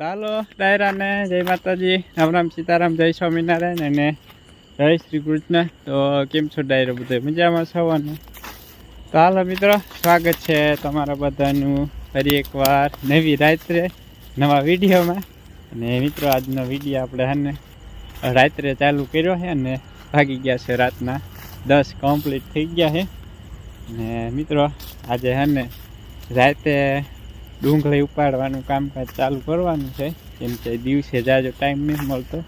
ચાલો, ડાયરાને જય માતાજી. રામ રામ સીતારામ, જય સ્વામિનારાયણ અને જય શ્રી કૃષ્ણ. તો કેમ છો ડાયરો બધે? મજામાં છવાનું ચાલો મિત્રો, સ્વાગત છે તમારા બધાનું ફરી એકવાર નવી રાત્રે, નવા વિડીયોમાં. અને મિત્રો, આજનો વીડિયો આપણે હને રાત્રે ચાલુ કર્યો છે અને ભાગી ગયા છે રાતના દસ કમ્પ્લીટ થઈ ગયા છે. અને મિત્રો, આજે હને રાતે ડુંગળી ઉપાડવાનું કામકાજ ચાલુ કરવાનું છે. કેમ કે દિવસે જાજો ટાઈમ નહીં મળતો.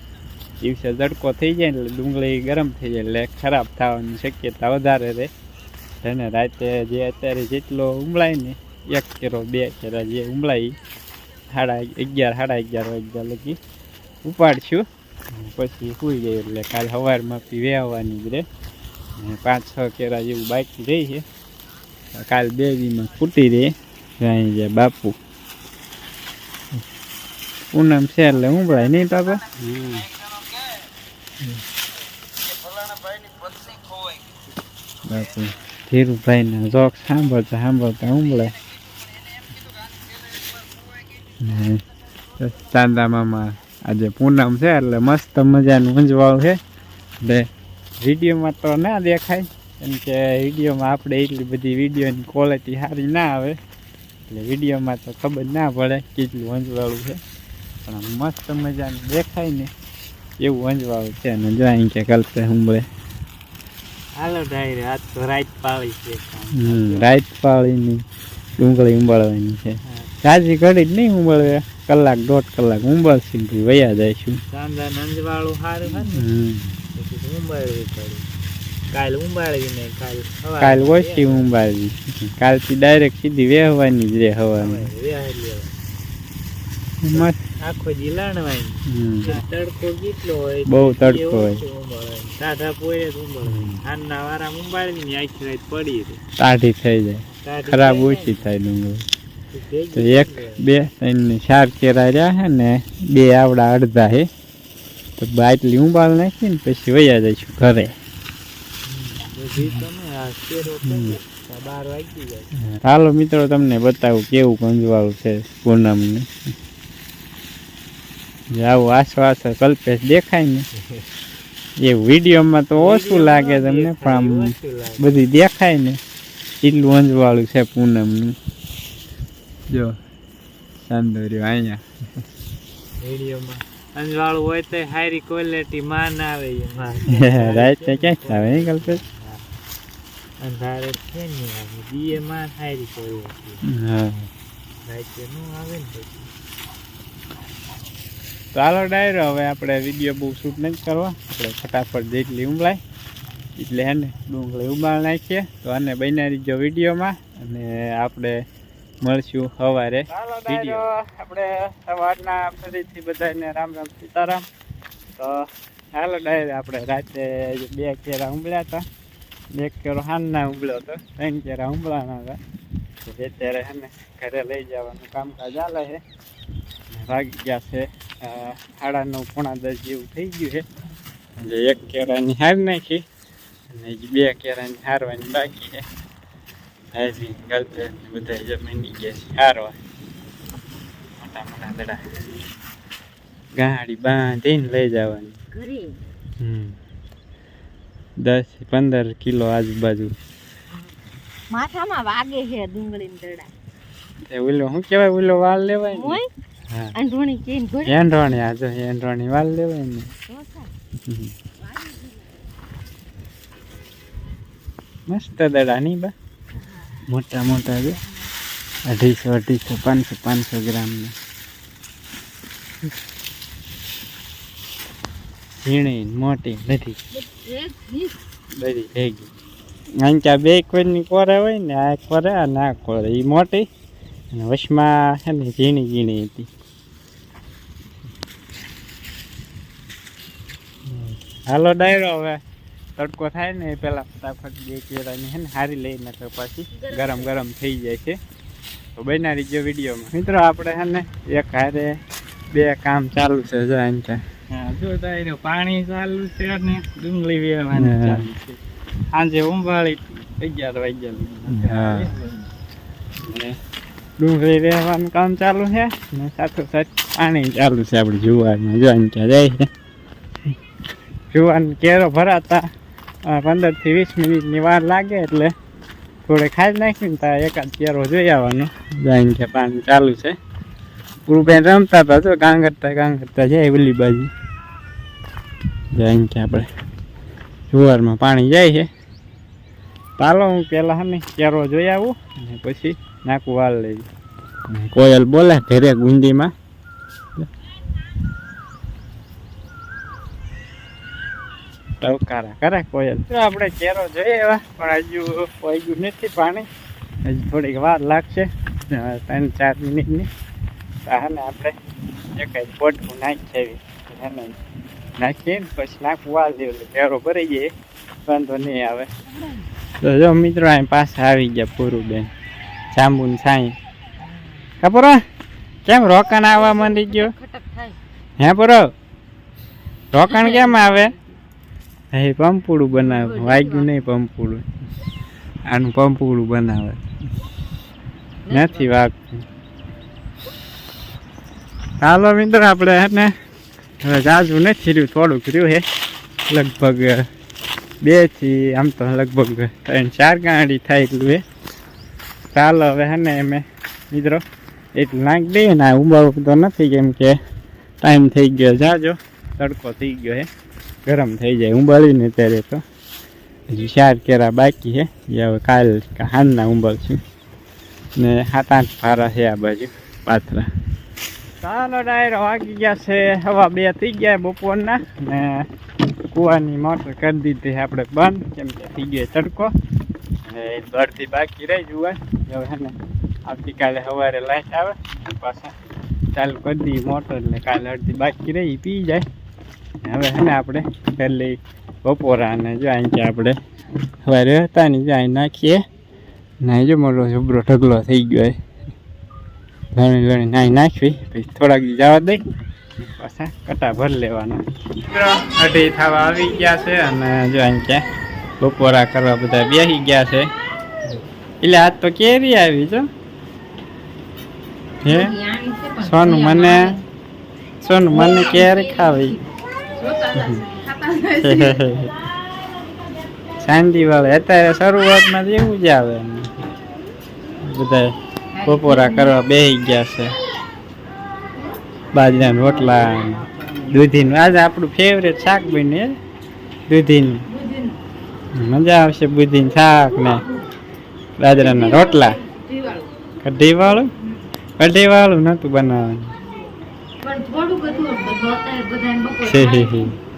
દિવસે તડકો થઈ જાય એટલે ડુંગળી ગરમ થઈ જાય એટલે ખરાબ થવાની શક્યતા વધારે રહે. અને રાતે જે અત્યારે જેટલો ઉમળાય ને, એક કેરો, બે કેરા જે ઉમળાય સાડા અગિયાર સાડા અગિયાર વાગ્યા લગી ઉપાડશું. પછી સુઈ જાય એટલે કાલ સવારમાં પી વેવવાની જ રહે. પાંચ, છ કેરા જેવું બાકી રહી છે. કાલ બે દીમાં ફૂટી રહે. અહીં જાય? બાપુ. પૂનમ છે એટલે? ઉંબળાય નહીં બાપા બાપુ, ધીરુભાઈના જોક સાંભળતા સાંભળતા ઉંબળાય ને ચાંદા મામા, આજે પૂનમ છે એટલે મસ્ત મજાનું ઊંઝવાળું છે. એટલે વિડીયોમાં તો ના દેખાય, કેમ કે વિડીયોમાં આપણે એટલી બધી વિડીયોની ક્વોલિટી સારી ના આવે. એટલે વિડીયોમાં તો ખબર ના પડે કેટલું અંજવાળું છે. પણ મસ્ત મજાનું દેખાય ને એવું અંજવાળું છે. અને જો અહીં કે કલ્પે હુંબળે. હાલો ડાયરે આજ તો રાત પાળી છે. રાત પાળીની ડુંગળી ઉંબાળવાની છે. તાજી ઘડી જ નહીં ઉંબાળવે. કલાક દોઢ કલાક ઉંબાળશે વયા જાય છું સાંજા નંજવાળું સારું હમ. ઉંબાળવી પડે. કાલ ઉંબાળવી ને કાલ કાલ ઓછી ઉંબાળવી. કાલથી ડાયરેક્ટ સીધી વેહવાની જ રે હવાની આખો તડકો કેટલો હોય બહુ તડકો હોય. વારા ઉંબાળવી ને આખી રાત પડી રહે. ટાઢી થઈ જાય. ખરાબ ઓછી થાય ડુંગળી. તો એક બે ત્રણ ને ચાર કેરા રહ્યા છે ને બે આવડા અડધા છે તો બાટલી ઉંબાળ નાખી ને પછી વયા જઈશું ઘરે બધી તો ને આ શેરો કરીએ. તો બાર વાગી જાય હાલો મિત્રો તમને બતાવું કેવું કંજવાળું છે પૂનમનું. આવું આસો કલ્પેશ દેખાય ને? એ વિડીયોમાં તો ઓછું લાગે તમને પણ આમ બધી દેખાય ને એટલું અંજવાળું છે પૂનમનું. જો સાંદોર્યું અહીંયા. વિડીયોમાં અંજવાળું હોય તો હારી ક્વોલિટી માન ના આવે રાઈટ ક્યાંક આવે કલ્પેશ? અંધારે છે ને બીએ માં હારી ક્વોલિટી હા. રાતે નું આવે ને પછી. તો હાલો ડાયરો હવે આપણે વીડિયો બહુ શૂટ નથી કરવા. આપણે ફટાફટ જેટલી ઉંબળાય એટલે હે ને ડુંગળી ઉબાળ નાખીએ. તો આને બનાવી જો વિડીયોમાં અને આપણે મળશું સવારે વીડિયો આપણે સવારના ફરીથી બધાને રામ રામ સીતારામ. તો હાલો ડાયરે આપણે રાતે બે કેરા ઉંબળ્યા હતા. બે કેરો હાનના ઉંબળો હતો. ત્રણ કેરા ઉંબળાના હતા. તો અત્યારે હે ને ઘરે લઈ જવાનું કામકાજ ચાલે છે વાગી ગયા છે સાડા નવ પોણા દસ જેવું થઈ ગયું છે એટલે એક કેરાની હાર નાખી અને બે કેરાની હારવાની બાકી છે હાજી ગર્લફ્રેન્ડ બધા જમીની ગયા છે હારવા. મોટા મોટા દડા. ગાડી બાંધીને લઈ જવાની. હમ. દસ પંદર કિલો આજુબાજુ. માથામાં વાગે છે ડુંગળી દડા. એ ઓલો શું કહેવાય ઓલો વાલ લેવાય ને? હોય? આ જો વાલ લેવાય ને. મસ્ત દડા બા? મોટા મોટા છે અઢીસો અઢીસો પાંચસો પાંચસો ગ્રામના. ઝીણી મોટી બધી. બધી. ભેગી ત્યાં બે કોઈની કોરે હોય ને આ કોરે અને આ કોરે. એ મોટી અને વશમાં છે ને ઝીણી ઝીણી હતી. હાલો ડાયરો હવે. તડકો થાય ને એ પહેલાં ફટાફટ બે કેળાની છે ને હારી લઈને તો પછી ગરમ ગરમ થઈ જાય છે. તો બનાવી જો વિડીયોમાં. મિત્રો આપણે છે ને એક હારે બે કામ ચાલુ છે જો હા જો તારે પાણી ચાલુ છે ને ડુંગળી વેવાની ચાલુ છે. સાંજે ઉંબાળી અગિયાર વાગ્યા હા. ડુંગળી રહેવાનું કામ ચાલુ છે ને સાથોસાથ પાણી ચાલુ છે આપણે જુવારમાં. જોવાનું ત્યાં જાય છે. જુવાન કેરો ભરાતા પંદરથી વીસ મિનિટની વાર લાગે એટલે થોડે ખાઈ નાખીને ત્યાં એકાદ કેરો જોઈ આવવાનો. જાય કે પાણી ચાલુ છે. પૂરું રમતા હતા જો ગાંગરતા ગાંગરતા જાય ઓલી બાજુ. જાય કે આપણે જુવારમાં પાણી જાય છે. ચાલો હું પહેલાં હમે ચેરો જોઈ આવું અને પછી નાકું વાળ લઈ. કોયલ બોલે ઘરે ગુંદીમાં. ટવકારા કરે કોયલ. આપણે કેરો જોઈએ એવા પણ હજુ વાગ્યું નથી પાણી. હજુ થોડીક વાર લાગશે. ત્રણ ચાર મિનિટની. તો આપણે એક જ પોટકું નાખી એવી હે ને નાખીએ ને પછી નાખવું દેવું કેરો ભરાઈ જાય. વાંધો નહીં આવે. તો જો મિત્રો, અહીં પાછા આવી ગયા પૂરું બેન જાંબુ ને સાઈ. કપરો, કેમ રોકાણ આવવા માંડી ગયો? હે પૂરો? રોકાણ કેમ આવે? હે પંપુડું બનાવે. વાગ્યું નહીં પંપુડું. આનું પંપુડું બનાવે. નથી વાગતું. ચાલો મિત્રો, આપણે હે ને હવે જાજુ નથી રહ્યું થોડુંક રહ્યું હે. લગભગ બેથી આમ તો લગભગ ત્રણ ચાર ગાડી થાય એટલું હે. ચાલો હવે હે ને અમે, મિત્રો, એટલું નાખી દઈએ ને આ ઉબાડવું તો નથી કેમ કે ટાઈમ થઈ ગયો, જાજો. તડકો થઈ ગયો હે. ગરમ થઈ જાય ઉંબાળીને ત્યારે તો. હજી ચાર કેરા બાકી છે એ હવે કાલ હાલના ઉંબળશું ને સાત આઠ ભારા છે આ બાજુ, પાથરા. ચાલો ડાયરો વાગી ગયા છે. હવા બે થઈ ગયા બપોરના. ને કૂવાની મોટર કરી દીધી આપણે બંધ, કેમ કે થઈ ગયો તડકો. એ અડધી બાકી રહી જુએ હવે હે ને આવતીકાલે સવારે લાઈટ આવે પાછા ચાલુ કરી દઈએ મોટર એટલે કાલે અડધી બાકી રહી પી જાય. હવે હે ને આપણે પહેલી બપોરા અને જો અહીં આપણે સવારે હતા ને જો અહીં નાખીએ. ને જો મોટો જબરો ઢગલો થઈ ગયો ઘણી ઘણી નાઈ નાખવી, પછી થોડાક જવા દઈ, પાછા કટા ભરી લેવાના. અઢી થવા આવી ગયા છે અને જો અહીં કે બપોરા કરવા બધા બેસી ગયા છે. એટલે આજ તો કેરી આવી છો. હે? સોનું મને સોનું મને કેરી ખાવી. શાંતિ વાળે, અત્યારે શરૂઆતમાં જ એવું જ આવે બધા બપોરા કરવા બેસી ગયા છે. બાજરાના રોટલા, દૂધીનું. આજે આપણું ફેવરેટ શાક બન્યું દૂધીનું. મજા આવશે બુધીનું શાક ને બાજરાના રોટલા. કઢીવાળું? કઢીવાળું નહોતું બનાવવાનું.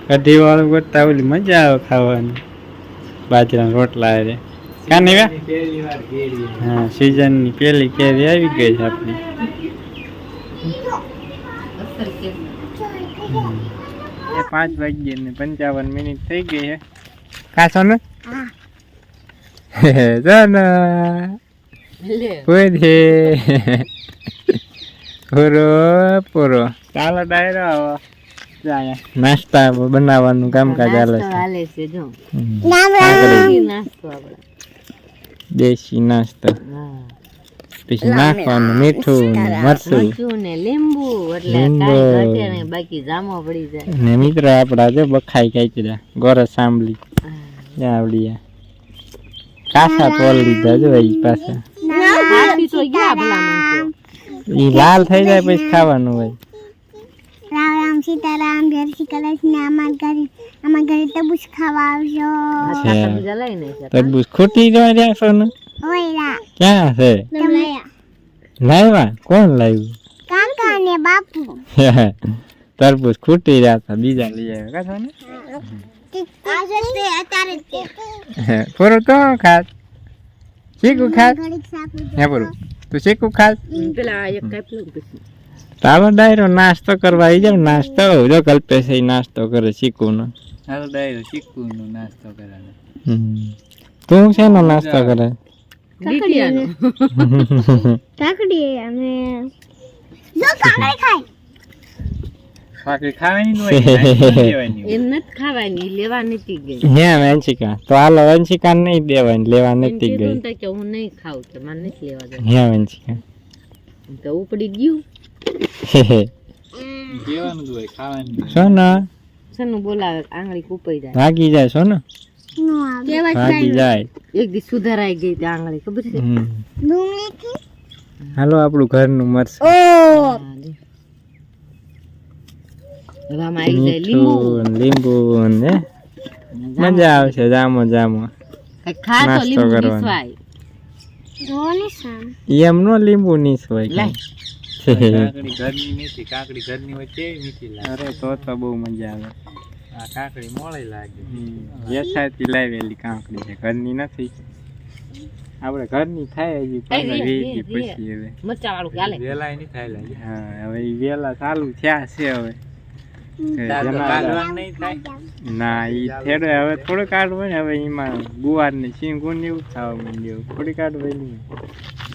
કઢીવાળું કરતા ઓલી મજા આવે ખાવાની. બાજરાના રોટલા હારે. કાને કેરી હા સિઝનની પહેલી કેરી આવી ગઈ છે આપણી. પાંચ વાગ્યે ને પંચાવન મિનિટ થઈ ગઈ છે. કાસો ને પૂરી પૂરો. ચાલો ડાયરો આવો. નાસ્તા બનાવવાનું કામકાજ ચાલે હાલે છે. નાસ્તો આપણે. દેશી નાસ્તો પછી નાખવાનું મીઠું મરચું ને લીંબુ એટલે બાકી જામો પડી જાય ને મિત્રો આપડા જો બખાઈ કાંઈ ગોરસ સાંભળી. આવડી કાસા તોલ લીધા જો એ પાછા ઈ લાલ થઈ જાય પછી ખાવાનું હોય રામ રામ સીતારામ જય શ્રી કૃષ્ણ અમાર ઘરે અમાર ઘરે તબુસ ખાવા આવજો. તરબૂચ ખૂટી જવા રહ્યા સોનું ઓયરા ક્યાં છે? લાવ્યા? કોણ લાવ્યું? કાકા ને બાપુ. તરબૂચ ખૂટી રહ્યા હતા બીજા લઈ આવ્યા. કા સોનું પૂરું તો ખાસ. શીખું ખાસ? હે પૂરું તું શીખું ખાસ? પેલા એક કાપ્યું પછી. ચાલો ડાયરો નાસ્તો કરવા આવી જાવ નાસ્તો જો કલ્પેશ નાસ્તો કરે શીખું નો. હાલો ડાયરો ચીકુ નો નાસ્તો કરે તું શેનો નાસ્તો કરે? ડીટીયાનો કાકડી અને જો કાકડી ખાય. બાકી ખાવાની ન હોય નાસ્તો ન દેવાની હોય. એમ નથી ખાવાની લેવા નથી ગઈ. હે વંશિકા તો હાલો વંશિકા નહીં દેવાની લેવા એમ નથી કીધું ગઈ. ને તો કે હું નહીં ખાઉં કે મારે નથી લેવા દે હે વંશિકા. તો ઉપડી ગયું. કેવાનું હોય ખાવાનું સોના સનું બોલાવે આંગળી કૂપાઈ જાય. ભાગી જાય સોના નો? આવે કેવા ભાગી જાય એક દી સુધારાઈ ગઈ તે આંગળી ખબર છે? હમ. ડુંગળી થી હાલો આપણું ઘરનું મરસ. ઓ! હવે આમાં આવી જાય લીંબુ. ને મજા આવશે જામો જામો. નાસ્તો કરવાનો. એમ નો લીંબુ નીસ હોય. કાકડી ઘરની મીઠી કાકડી ઘરની હોય તે મીઠી લાગે અરે તો તો બહુ મજા આવે. આ કાકડી મોળી લાગે. યથાથી લાવેલી કાંકડી છે ઘરની નથી. આપણે ઘરની થાય હજી પંદર વીસ. પછી હવે. મરચા વાળું ચાલે નહીં થાય લાગે. હા હવે વેલા ચાલુ થયા છે હવે. ના ઈ થેડો હવે થોડું કાઢવું ને હવે એમાં ગુવાર ને શીંગું ને એવું થવા માંડ્યું. થોડી કાઢવું નહીં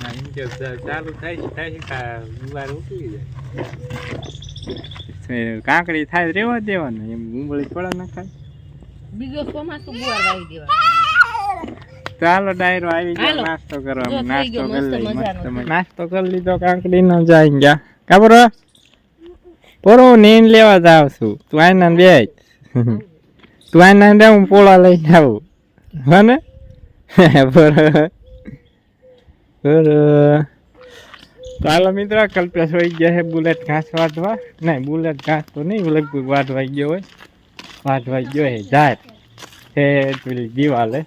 ના. ચાલુ થાય થાય ગુવાર જાય. થાય રેવા દેવાનું એમ ઉંબળી થોડા ના ખાય. બીજો ચોમાસું ગુવાર વાવી દેવા ચાલો ડાયરો આવી ગયો નાસ્તો કરવા. નાસ્તો કરી નાસ્તો કરી લીધો કાંકડી નો જાય ગયા. ખબર પોરો નીંદ લેવા જાવ છું. તું આઈના બે તું આઈના દે હું પોળા લઈને આવું. હો ને બરો ચાલો મિત્રો, કલ્પેશ વહી ગયા છે બુલેટ ઘાસ વાટવા નહીં, બુલેટ ઘાસ તો નહીં, લગભગ વાટવાઈ ગયો હોય. વાટવાઈ ગયો હે જાય હે, પેલી દિવાલે.